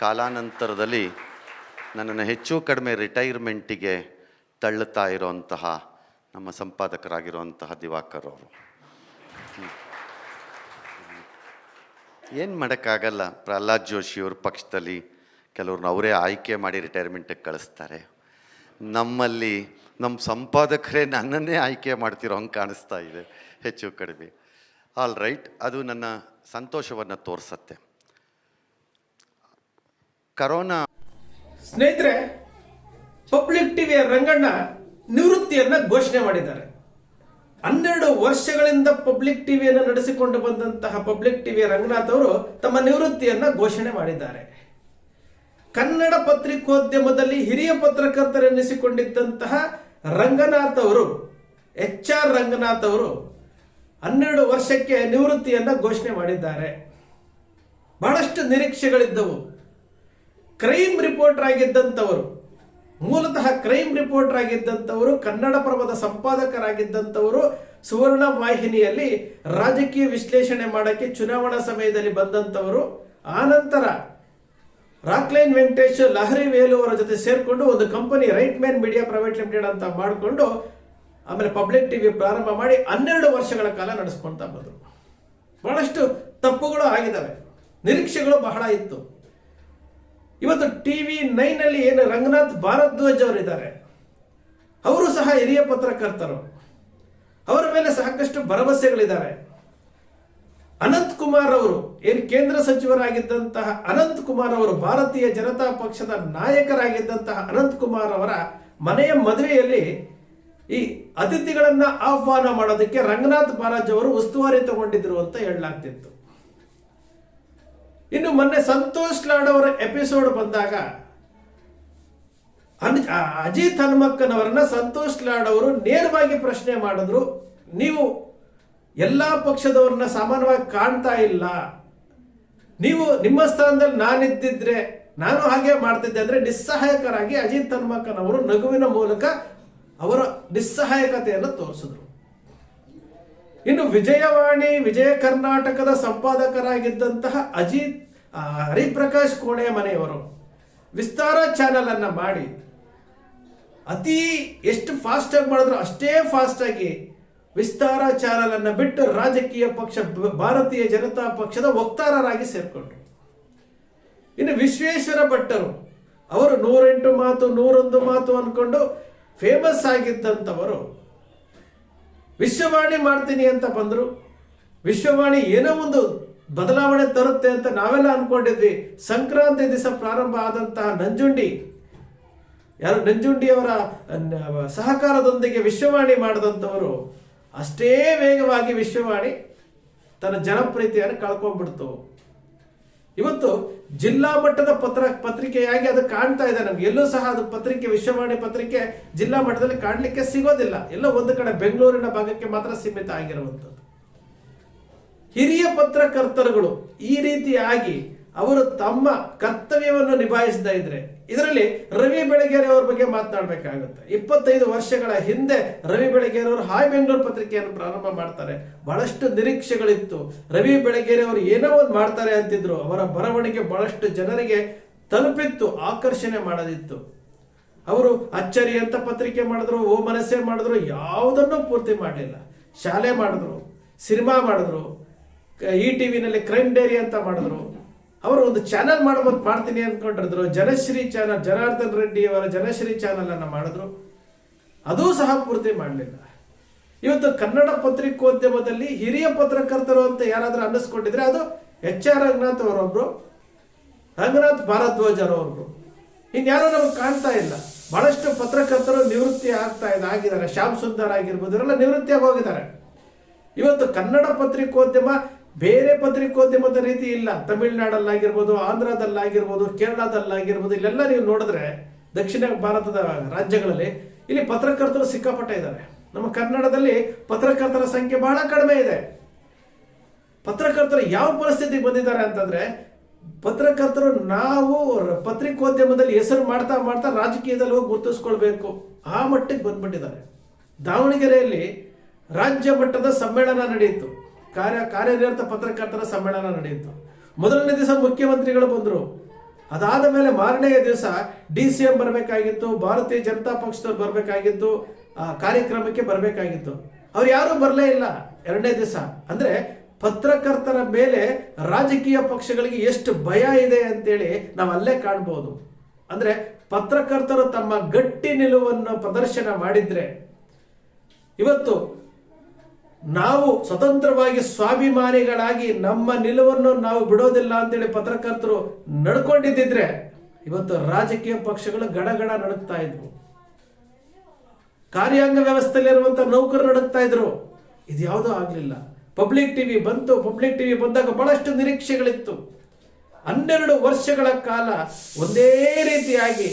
ಕಾಲಾನಂತರದಲ್ಲಿ ನನ್ನನ್ನು ಹೆಚ್ಚು ಕಡಿಮೆ ರಿಟೈರ್ಮೆಂಟಿಗೆ ತಳ್ಳುತ್ತಾ ಇರೋಂತಹ ನಮ್ಮ ಸಂಪಾದಕರಾಗಿರುವಂತಹ ದಿವಾಕರ್ ಅವರು. ಏನು ಮಾಡೋಕ್ಕಾಗಲ್ಲ, ಪ್ರಹ್ಲಾದ್ ಜೋಶಿಯವ್ರ ಪಕ್ಷದಲ್ಲಿ ಕೆಲವ್ರನ್ನ ಅವರೇ ಆಯ್ಕೆ ಮಾಡಿ ರಿಟೈರ್ಮೆಂಟಿಗೆ ಕಳಿಸ್ತಾರೆ. ನಮ್ಮಲ್ಲಿ ನಮ್ಮ ಸಂಪಾದಕರೇ ನನ್ನನ್ನೇ ಆಯ್ಕೆ ಮಾಡ್ತಿರೋ ಹಂಗೆ ಕಾಣಿಸ್ತಾ ಇದೆ, ಹೆಚ್ಚು ಕಡಿಮೆ. ಆಲ್ ರೈಟ್ ಅದು ನನ್ನ ಸಂತೋಷವನ್ನು ತೋರಿಸತ್ತೆ. ಕರೋನಾ ಸ್ನೇಹಿತರೆ, ಪಬ್ಲಿಕ್ ಟಿವಿಯ ರಂಗಣ್ಣ ನಿವೃತ್ತಿಯನ್ನ ಘೋಷಣೆ ಮಾಡಿದ್ದಾರೆ. ಹನ್ನೆರಡು ವರ್ಷಗಳಿಂದ ಪಬ್ಲಿಕ್ ಟಿವಿಯನ್ನು ನಡೆಸಿಕೊಂಡು ಬಂದಂತಹ ಪಬ್ಲಿಕ್ ಟಿವಿಯ ರಂಗನಾಥ್ ಅವರು ತಮ್ಮ ನಿವೃತ್ತಿಯನ್ನ ಘೋಷಣೆ ಮಾಡಿದ್ದಾರೆ. ಕನ್ನಡ ಪತ್ರಿಕೋದ್ಯಮದಲ್ಲಿ ಹಿರಿಯ ಪತ್ರಕರ್ತರೆನಿಸಿಕೊಂಡಿದ್ದಂತಹ ರಂಗನಾಥ್ ಅವರು ಎಚ್ ಆರ್ ರಂಗನಾಥ್ ಅವರು ಹನ್ನೆರಡು ವರ್ಷಕ್ಕೆ ನಿವೃತ್ತಿಯನ್ನ ಘೋಷಣೆ ಮಾಡಿದ್ದಾರೆ. ಬಹಳಷ್ಟು ನಿರೀಕ್ಷೆಗಳಿದ್ದವು. ಕ್ರೈಮ್ ರಿಪೋರ್ಟರ್ ಆಗಿದ್ದಂಥವರು, ಮೂಲತಃ ಕ್ರೈಮ್ ರಿಪೋರ್ಟರ್ ಆಗಿದ್ದಂಥವರು ಕನ್ನಡಪ್ರಭದ ಸಂಪಾದಕರಾಗಿದ್ದಂಥವರು ಸುವರ್ಣ ವಾಹಿನಿಯಲ್ಲಿ ರಾಜಕೀಯ ವಿಶ್ಲೇಷಣೆ ಮಾಡಕ್ಕೆ ಚುನಾವಣಾ ಸಮಯದಲ್ಲಿ ಬಂದಂಥವರು ಆನಂತರ ರಾಕ್ಲೈನ್ ವೆಂಕಟೇಶ್, ಲಹರಿ ವೇಲು ಅವರ ಜೊತೆ ಸೇರಿಕೊಂಡು ಒಂದು company right man media private limited ಅಂತ ಮಾಡಿಕೊಂಡು, ಆಮೇಲೆ ಪಬ್ಲಿಕ್ ಟಿವಿ ಪ್ರಾರಂಭ ಮಾಡಿ ಹನ್ನೆರಡು ವರ್ಷಗಳ ಕಾಲ ನಡೆಸ್ಕೊಳ್ತಾ ಬಂದರು. ಬಹಳಷ್ಟು ತಪ್ಪುಗಳು ಆಗಿದ್ದಾವೆ. ನಿರೀಕ್ಷೆಗಳು ಬಹಳ ಇತ್ತು. ಇವತ್ತು ಟಿ ವಿ ನೈನಲ್ಲಿ ಏನು ರಂಗನಾಥ್ ಭಾರದ್ವಾಜ್ ಅವರಿದ್ದಾರೆ ಅವರು ಸಹ ಹಿರಿಯ ಪತ್ರಕರ್ತರು. ಅವರ ಮೇಲೆ ಸಾಕಷ್ಟು ಭರವಸೆಗಳಿದ್ದಾರೆ. ಅನಂತ್ ಕುಮಾರ್ ಅವರು ಏನು ಕೇಂದ್ರ ಸಚಿವರಾಗಿದ್ದಂತಹ ಅನಂತ್ ಕುಮಾರ್ ಅವರು ಭಾರತೀಯ ಜನತಾ ಪಕ್ಷದ ನಾಯಕರಾಗಿದ್ದಂತಹ ಅನಂತ್ ಕುಮಾರ್ ಅವರ ಮನೆಯ ಮದುವೆಯಲ್ಲಿ ಈ ಅತಿಥಿಗಳನ್ನ ಆಹ್ವಾನ ಮಾಡೋದಕ್ಕೆ ರಂಗನಾಥ್ ಮಹಾರಾಜ್ ಅವರು ಉಸ್ತುವಾರಿ ತಗೊಂಡಿದ್ರು ಅಂತ ಹೇಳಲಾಗ್ತಿತ್ತು. ಇನ್ನು ಮೊನ್ನೆ ಸಂತೋಷ್ ಲಾಡ್ ಅವರ ಎಪಿಸೋಡ್ ಬಂದಾಗ, ಅನ್- ಅಜಿತ್ ಹನುಮಕ್ಕನವರನ್ನ ಸಂತೋಷ್ ಲಾಡ್ ಅವರು ನೇರವಾಗಿ ಪ್ರಶ್ನೆ ಮಾಡಿದ್ರು, ನೀವು ಎಲ್ಲಾ ಪಕ್ಷದವ್ರನ್ನ ಸಮಾನವಾಗಿ ಕಾಣ್ತಾ ಇಲ್ಲ, ನೀವು ನಿಮ್ಮ ಸ್ಥಾನದಲ್ಲಿ ನಾನಿದ್ದಿದ್ರೆ, ನಾನು ಹಾಗೆ ಮಾಡ್ತಿದ್ದೆ ಅಂದ್ರೆ ನಿಸ್ಸಹಾಯಕರಾಗಿ ಅಜಿತ್ ಹನುಮಕ್ಕನವರು ನಗುವಿನ ಮೂಲಕ ಅವರ ನಿಸ್ಸಹಾಯಕತೆಯನ್ನು ತೋರಿಸಿದ್ರು. ಇನ್ನು ವಿಜಯವಾಣಿ, ವಿಜಯ ಕರ್ನಾಟಕದ ಸಂಪಾದಕರಾಗಿದ್ದಂತಹ ಅಜಿತ್ ಹರಿಪ್ರಕಾಶ್ ಕೋಣೆ ಮನೆಯವರು ವಿಸ್ತಾರ ಚಾನೆಲ್ ಅನ್ನ ಮಾಡಿ ಅತಿ ಎಷ್ಟು ಫಾಸ್ಟ್ ಆಗಿ ಮಾಡಿದ್ರು ಅಷ್ಟೇ ಫಾಸ್ಟ್ ಆಗಿ ವಿಸ್ತಾರ ಚಾನೆಲ್ ಅನ್ನ ಬಿಟ್ಟು ರಾಜಕೀಯ ಪಕ್ಷ, ಭಾರತೀಯ ಜನತಾ ಪಕ್ಷದ ವಕ್ತಾರರಾಗಿ ಸೇರ್ಕೊಂಡ್ರು. ಇನ್ನು ವಿಶ್ವೇಶ್ವರ ಭಟ್ಟರು ಅವರು ನೂರೆಂಟು ಮಾತು, ನೂರೊಂದು ಮಾತು ಅನ್ಕೊಂಡು ಫೇಮಸ್ ಆಗಿದ್ದಂಥವರು ವಿಶ್ವವಾಣಿ ಮಾಡ್ತೀನಿ ಅಂತ ಬಂದರು. ವಿಶ್ವವಾಣಿ ಏನೋ ಒಂದು ಬದಲಾವಣೆ ತರುತ್ತೆ ಅಂತ ನಾವೆಲ್ಲ ಅಂದ್ಕೊಂಡಿದ್ವಿ ಸಂಕ್ರಾಂತಿ ದಿವಸ ಪ್ರಾರಂಭ ಆದಂತಹ ನಂಜುಂಡಿ, ಯಾರು ನಂಜುಂಡಿಯವರ ಸಹಕಾರದೊಂದಿಗೆ ವಿಶ್ವವಾಣಿ ಮಾಡಿದಂಥವರು ಅಷ್ಟೇ ವೇಗವಾಗಿ ವಿಶ್ವವಾಣಿ ತನ್ನ ಜನಪ್ರಿಯತೆಯನ್ನು ಕಳ್ಕೊಂಡ್ಬಿಡ್ತು. ಇವತ್ತು ಜಿಲ್ಲಾ ಮಟ್ಟದ ಪತ್ರ ಪತ್ರಿಕೆಯಾಗಿ ಅದು ಕಾಣ್ತಾ ಇದೆ ನಮ್ಗೆ. ಎಲ್ಲೂ ಸಹ ಅದು ಪತ್ರಿಕೆ, ವಿಶ್ವವಾಣಿ ಪತ್ರಿಕೆ ಜಿಲ್ಲಾ ಮಟ್ಟದಲ್ಲಿ ಕಾಣಲಿಕ್ಕೆ ಸಿಗೋದಿಲ್ಲ. ಎಲ್ಲ ಒಂದು ಕಡೆ ಬೆಂಗಳೂರಿನ ಭಾಗಕ್ಕೆ ಮಾತ್ರ ಸೀಮಿತ ಆಗಿರುವಂಥದ್ದು. ಹಿರಿಯ ಪತ್ರಕರ್ತರುಗಳು ಈ ರೀತಿಯಾಗಿ ಅವರು ತಮ್ಮ ಕರ್ತವ್ಯವನ್ನು ನಿಭಾಯಿಸ್ತಾ ಇದ್ರೆ ಇದರಲ್ಲಿ ರವಿ ಬೆಳಗೆರೆ ಅವ್ರ ಬಗ್ಗೆ ಮಾತನಾಡಬೇಕಾಗುತ್ತೆ. ಇಪ್ಪತ್ತೈದು ವರ್ಷಗಳ ಹಿಂದೆ ರವಿ ಬೆಳಗೆರೆ ಅವರು ಹಾಯ್ ಬೆಂಗಳೂರು ಪತ್ರಿಕೆಯನ್ನು ಪ್ರಾರಂಭ ಮಾಡ್ತಾರೆ. ಬಹಳಷ್ಟು ನಿರೀಕ್ಷೆಗಳಿತ್ತು. ರವಿ ಬೆಳಗೆರೆ ಅವರು ಏನೋ ಒಂದು ಮಾಡ್ತಾರೆ ಅಂತಿದ್ರು. ಅವರ ಬರವಣಿಗೆ ಬಹಳಷ್ಟು ಜನರಿಗೆ ತಲುಪಿತ್ತು, ಆಕರ್ಷಣೆ ಮಾಡದಿತ್ತು. ಅವರು ಅಚ್ಚರಿ ಅಂತ ಪತ್ರಿಕೆ ಮಾಡಿದ್ರು, ಓ ಮನಸ್ಸೆ ಮಾಡಿದ್ರು, ಯಾವುದನ್ನು ಪೂರ್ತಿ ಮಾಡಲಿಲ್ಲ. ಶಾಲೆ ಮಾಡಿದ್ರು, ಸಿನಿಮಾ ಮಾಡಿದ್ರು, ಈ ಟಿ ವಿನಲ್ಲಿ ಕ್ರೈಮ್ ಡೈರಿ ಅಂತ ಮಾಡಿದ್ರು. ಅವರು ಒಂದು ಚಾನಲ್ ಮಾಡ್ಬೋದು, ಮಾಡ್ತೀನಿ ಅಂದ್ಕೊಂಡಿದ್ರು ಜನಶ್ರೀ ಚಾನಲ್ ಜನಾರ್ದನ್ ರೆಡ್ಡಿ ಅವರ ಜನಶ್ರೀ ಚಾನಲ್ ಅನ್ನ ಮಾಡಿದ್ರು. ಅದೂ ಸಹ ಪೂರ್ತಿ ಮಾಡಲಿಲ್ಲ. ಇವತ್ತು ಕನ್ನಡ ಪತ್ರಿಕೋದ್ಯಮದಲ್ಲಿ ಹಿರಿಯ ಪತ್ರಕರ್ತರು ಅಂತ ಯಾರಾದರೂ ಅನ್ನಿಸ್ಕೊಂಡಿದ್ರೆ ಅದು ಎಚ್ ಆರ್ ರಂಗನಾಥ್ ಅವರೊಬ್ರು ರಂಗನಾಥ್ ಭಾರದ್ವಾಜ್ ಅವರೊಬ್ರು. ಇನ್ಯಾರೋ ನಮಗೆ ಕಾಣ್ತಾ ಇಲ್ಲ. ಬಹಳಷ್ಟು ಪತ್ರಕರ್ತರು ನಿವೃತ್ತಿ ಆಗ್ತಾ ಇದೆ, ಆಗಿದ್ದಾರೆ. ಶ್ಯಾಮ್ ಸುಂದರ್ ಆಗಿರ್ಬೋದು, ಇವರೆಲ್ಲ ನಿವೃತ್ತಿಯಾಗಿ ಹೋಗಿದ್ದಾರೆ. ಇವತ್ತು ಕನ್ನಡ ಪತ್ರಿಕೋದ್ಯಮ ಬೇರೆ ಪತ್ರಿಕೋದ್ಯಮದ ರೀತಿ ಇಲ್ಲ. ತಮಿಳುನಾಡಲ್ಲಾಗಿರ್ಬೋದು, ಆಂಧ್ರದಲ್ಲಾಗಿರ್ಬೋದು, ಕೇರಳದಲ್ಲಾಗಿರ್ಬೋದು, ಇಲ್ಲೆಲ್ಲ ನೀವು ನೋಡಿದ್ರೆ ದಕ್ಷಿಣ ಭಾರತದ ರಾಜ್ಯಗಳಲ್ಲಿ ಇಲ್ಲಿ ಪತ್ರಕರ್ತರು ಸಿಕ್ಕಾಪಟ್ಟೆ ಇದ್ದಾರೆ. ನಮ್ಮ ಕನ್ನಡದಲ್ಲಿ ಪತ್ರಕರ್ತರ ಸಂಖ್ಯೆ ಬಹಳ ಕಡಿಮೆ ಇದೆ. ಪತ್ರಕರ್ತರು ಯಾವ ಪರಿಸ್ಥಿತಿಗೆ ಬಂದಿದ್ದಾರೆ ಅಂತಂದ್ರೆ, ಪತ್ರಕರ್ತರು ನಾವು ಪತ್ರಿಕೋದ್ಯಮದಲ್ಲಿ ಹೆಸರು ಮಾಡ್ತಾ ಮಾಡ್ತಾ ರಾಜಕೀಯದಲ್ಲಿ ಹೋಗಿ ಗುರುತಿಸ್ಕೊಳ್ಬೇಕು. ಆ ಮಟ್ಟಕ್ಕೆ ಬಂದ್ಬಿಟ್ಟಿದ್ದಾರೆ. ದಾವಣಗೆರೆಯಲ್ಲಿ ರಾಜ್ಯ ಮಟ್ಟದ ಸಮ್ಮೇಳನ ನಡೆಯಿತು. ಕಾರ್ಯ ಕಾರ್ಯನಿರತ ಪತ್ರಕರ್ತರ ಸಮ್ಮೇಳನ ನಡೆಯಿತು. ಮೊದಲನೇ ದಿವಸ ಮುಖ್ಯಮಂತ್ರಿಗಳು ಬಂದರು. ಅದಾದ ಮೇಲೆ ಮಾರನೆಯ ದಿವಸ ಡಿ ಸಿ ಎಂ ಬರಬೇಕಾಗಿತ್ತು, ಭಾರತೀಯ ಜನತಾ ಪಕ್ಷದವ್ರು ಬರಬೇಕಾಗಿತ್ತು, ಆ, ಕಾರ್ಯಕ್ರಮಕ್ಕೆ ಬರಬೇಕಾಗಿತ್ತು. ಅವ್ರು ಯಾರೂ ಬರಲೇ ಇಲ್ಲ ಎರಡನೇ ದಿವಸ. ಅಂದ್ರೆ ಪತ್ರಕರ್ತರ ಮೇಲೆ ರಾಜಕೀಯ ಪಕ್ಷಗಳಿಗೆ ಎಷ್ಟು ಭಯ ಇದೆ ಅಂತೇಳಿ ನಾವು ಅಲ್ಲೇ ಕಾಣ್ಬೋದು. ಅಂದ್ರೆ ಪತ್ರಕರ್ತರು ತಮ್ಮ ಗಟ್ಟಿ ನಿಲುವನ್ನು ಪ್ರದರ್ಶನ ಮಾಡಿದ್ರೆ. ಇವತ್ತು ನಾವು ಸ್ವತಂತ್ರವಾಗಿ ಸ್ವಾಭಿಮಾನಿಗಳಾಗಿ ನಮ್ಮ ನಿಲುವನ್ನು ನಾವು ಬಿಡೋದಿಲ್ಲ ಅಂತೇಳಿ ಪತ್ರಕರ್ತರು ನಡ್ಕೊಂಡಿದ್ದಿದ್ರೆ ಇವತ್ತು ರಾಜಕೀಯ ಪಕ್ಷಗಳು ಗಡಗಡ ನಡುಕ್ತಾ ಇದ್ವು. ಕಾರ್ಯಾಂಗ ವ್ಯವಸ್ಥೆಯಲ್ಲಿರುವಂತ ನೌಕರು ನಡುಕ್ತಾ ಇದ್ರು. ಇದು ಯಾವುದೂ ಆಗಲಿಲ್ಲ. ಪಬ್ಲಿಕ್ ಟಿವಿ ಬಂತು, ಪಬ್ಲಿಕ್ ಟಿವಿ ಬಂದಾಗ ಬಹಳಷ್ಟು ನಿರೀಕ್ಷೆಗಳಿತ್ತು. ಹನ್ನೆರಡು ವರ್ಷಗಳ ಕಾಲ ಒಂದೇ ರೀತಿಯಾಗಿ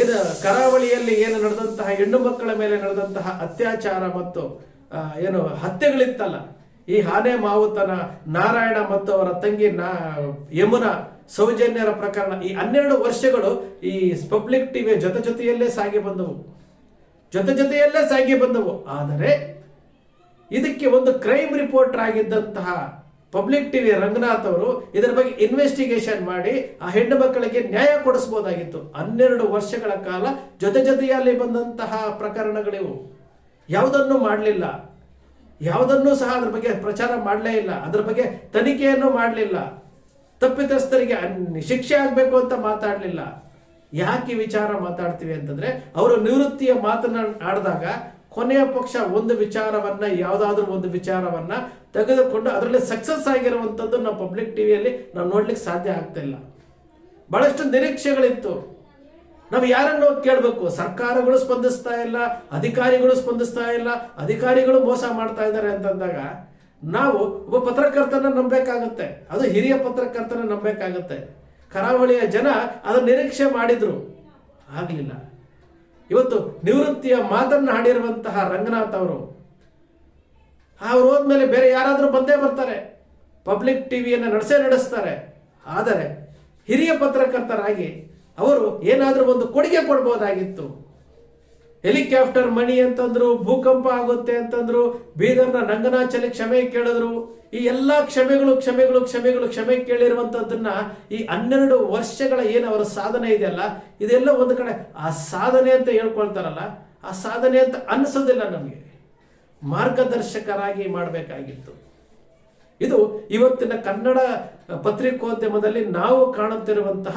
ಏನು ಕರಾವಳಿಯಲ್ಲಿ ಏನು ನಡೆದಂತಹ ಹೆಣ್ಣು ಮಕ್ಕಳ ಮೇಲೆ ನಡೆದಂತಹ ಅತ್ಯಾಚಾರ ಮತ್ತು ಏನು ಹತ್ಯೆಗಳಿತ್ತಲ್ಲ. ಈ ಆನೆ ಮಾವುತನ ನಾರಾಯಣ ಮತ್ತು ಅವರ ತಂಗಿ ನಾ, ಯಮುನಾ ಸೌಜನ್ಯರ ಪ್ರಕರಣ ಈ ಹನ್ನೆರಡು ವರ್ಷಗಳು ಈ ಪಬ್ಲಿಕ್ ಟಿವಿಯ ಜೊತೆ ಜೊತೆಯಲ್ಲೇ ಸಾಗಿ ಬಂದವು. ಜೊತೆ ಜೊತೆಯಲ್ಲೇ ಸಾಗಿ ಬಂದವು. ಆದರೆ ಇದಕ್ಕೆ ಒಂದು ಕ್ರೈಮ್ ರಿಪೋರ್ಟರ್ ಆಗಿದ್ದಂತಹ ಪಬ್ಲಿಕ್ ಟಿವಿ ರಂಗನಾಥ್ ಅವರು ಇದರ ಬಗ್ಗೆ ಇನ್ವೆಸ್ಟಿಗೇಷನ್ ಮಾಡಿ ಆ ಹೆಣ್ಣು ಮಕ್ಕಳಿಗೆ ನ್ಯಾಯ ಕೊಡಿಸಬಹುದಾಗಿತ್ತು ಹನ್ನೆರಡು ವರ್ಷಗಳ ಕಾಲ ಜೊತೆ ಜೊತೆಯಲ್ಲಿ ಬಂದಂತಹ ಪ್ರಕರಣಗಳಿವು. ಯಾವುದನ್ನು ಮಾಡಲಿಲ್ಲ. ಯಾವುದನ್ನು ಸಹ ಅದ್ರ ಬಗ್ಗೆ ಪ್ರಚಾರ ಮಾಡಲೇ ಇಲ್ಲ. ಅದ್ರ ಬಗ್ಗೆ ತನಿಖೆಯನ್ನು ಮಾಡಲಿಲ್ಲ. ತಪ್ಪಿತಸ್ಥರಿಗೆ ಶಿಕ್ಷೆ ಆಗಬೇಕು ಅಂತ ಮಾತಾಡಲಿಲ್ಲ. ಯಾಕೆ ವಿಚಾರ ಮಾತಾಡ್ತೀವಿ ಅಂತಂದ್ರೆ, ಅವರು ನಿವೃತ್ತಿಯ ಮಾತನ್ನ ಆಡಿದಾಗ ಕೊನೆಯ ಪಕ್ಷ ಒಂದು ವಿಚಾರವನ್ನ, ಯಾವುದಾದ್ರೂ ಒಂದು ವಿಚಾರವನ್ನ ತೆಗೆದುಕೊಂಡು ಅದರಲ್ಲಿ ಸಕ್ಸಸ್ ಆಗಿರುವಂಥದ್ದು ನಾವು ಪಬ್ಲಿಕ್ ಟಿವಿಯಲ್ಲಿ ನಾವು ನೋಡ್ಲಿಕ್ಕೆ ಸಾಧ್ಯ ಆಗ್ತಾ ಇಲ್ಲ. ಬಹಳಷ್ಟು ನಿರೀಕ್ಷೆಗಳಿತ್ತು. ನಾವು ಯಾರನ್ನು ಕೇಳಬೇಕು? ಸರ್ಕಾರಗಳು ಸ್ಪಂದಿಸ್ತಾ ಇಲ್ಲ, ಅಧಿಕಾರಿಗಳು ಸ್ಪಂದಿಸ್ತಾ ಇಲ್ಲ, ಅಧಿಕಾರಿಗಳು ಮೋಸ ಮಾಡ್ತಾ ಇದ್ದಾರೆ ಅಂತಂದಾಗ ನಾವು ಒಬ್ಬ ಪತ್ರಕರ್ತನ ನಂಬೇಕಾಗುತ್ತೆ ಅದು ಹಿರಿಯ ಪತ್ರಕರ್ತನ ನಂಬೇಕಾಗುತ್ತೆ ಕರಾವಳಿಯ ಜನ ಅದನ್ನ ನಿರೀಕ್ಷೆ ಮಾಡಿದ್ರು. ಆಗಲಿಲ್ಲ. ಇವತ್ತು ನಿವೃತ್ತಿಯ ಮಾತನ್ನು ಹಾಡಿರುವಂತಹ ರಂಗನಾಥ್ ಅವರು, ಅವ್ರು ಹೋದ್ಮೇಲೆ ಬೇರೆ ಯಾರಾದರೂ ಬಂದೇ ಬರ್ತಾರೆ. ಪಬ್ಲಿಕ್ ಟಿವಿಯನ್ನು ನಡೆಸೇ ನಡೆಸ್ತಾರೆ. ಆದರೆ ಹಿರಿಯ ಪತ್ರಕರ್ತರಾಗಿ ಅವರು ಏನಾದರೂ ಒಂದು ಕೊಡುಗೆ ಕೊಡ್ಬೋದಾಗಿತ್ತು. ಹೆಲಿಕಾಪ್ಟರ್ ಮಣಿ ಅಂತಂದ್ರು, ಭೂಕಂಪ ಆಗುತ್ತೆ ಅಂತಂದ್ರು, ಬೀದರ್ನ ನಂಗನಾಚಲಿ ಕ್ಷಮೆ ಕೇಳಿದ್ರು. ಈ ಎಲ್ಲಾ ಕ್ಷಮೆಗಳು ಕ್ಷಮೆಗಳು ಕ್ಷಮೆಗಳು, ಕ್ಷಮೆ ಕೇಳಿರುವಂಥದ್ದನ್ನ ಈ ಹನ್ನೆರಡು ವರ್ಷಗಳ ಏನು ಅವರ ಸಾಧನೆ ಇದೆಯಲ್ಲ, ಇದೆಲ್ಲ ಒಂದು ಕಡೆ ಆ ಸಾಧನೆ ಅಂತ ಹೇಳ್ಕೊಳ್ತಾರಲ್ಲ, ಆ ಸಾಧನೆ ಅಂತ ಅನ್ನಿಸೋದಿಲ್ಲ ನಮಗೆ. ಮಾರ್ಗದರ್ಶಕರಾಗಿ ಮಾಡಬೇಕಾಗಿತ್ತು. ಇದು ಇವತ್ತಿನ ಕನ್ನಡ ಪತ್ರಿಕೋದ್ಯಮದಲ್ಲಿ ನಾವು ಕಾಣುತ್ತಿರುವಂತಹ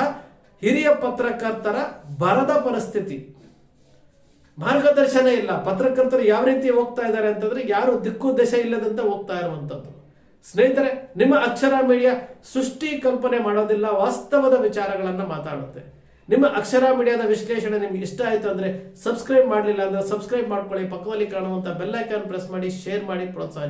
ಹಿರಿಯ ಪತ್ರಕರ್ತರ ಬರದ ಪರಿಸ್ಥಿತಿ. ಮಾರ್ಗದರ್ಶನ ಇಲ್ಲ. ಪತ್ರಕರ್ತರು ಯಾವ ರೀತಿ ಹೋಗ್ತಾ ಇದ್ದಾರೆ ಅಂತಂದ್ರೆ ಯಾರು ದಿಕ್ಕು ದಶ ಇಲ್ಲದಂತೆ ಹೋಗ್ತಾ ಇರುವಂತದ್ದು. ಸ್ನೇಹಿತರೆ, ನಿಮ್ಮ ಅಕ್ಷರ ಮೀಡಿಯಾ ಸೃಷ್ಟಿ ಕಲ್ಪನೆ ಮಾಡೋದಿಲ್ಲ, ವಾಸ್ತವದ ವಿಚಾರಗಳನ್ನ ಮಾತಾಡುತ್ತೆ. ನಿಮ್ಮ ಅಕ್ಷರ ಮೀಡಿಯಾದ ವಿಶ್ಲೇಷಣೆ ನಿಮ್ಗೆ ಇಷ್ಟ ಆಯ್ತು ಅಂದ್ರೆ ಸಬ್ಸ್ಕ್ರೈಬ್ ಮಾಡಲಿಲ್ಲ ಅಂದ್ರೆ ಸಬ್ಸ್ಕ್ರೈಬ್ ಮಾಡ್ಕೊಳ್ಳಿ, ಪಕ್ಕದಲ್ಲಿ ಕಾಣುವಂತ ಬೆಲ್ ಐಕಾನ್ ಪ್ರೆಸ್ ಮಾಡಿ, ಶೇರ್ ಮಾಡಿ, ಪ್ರೋತ್ಸಾಹ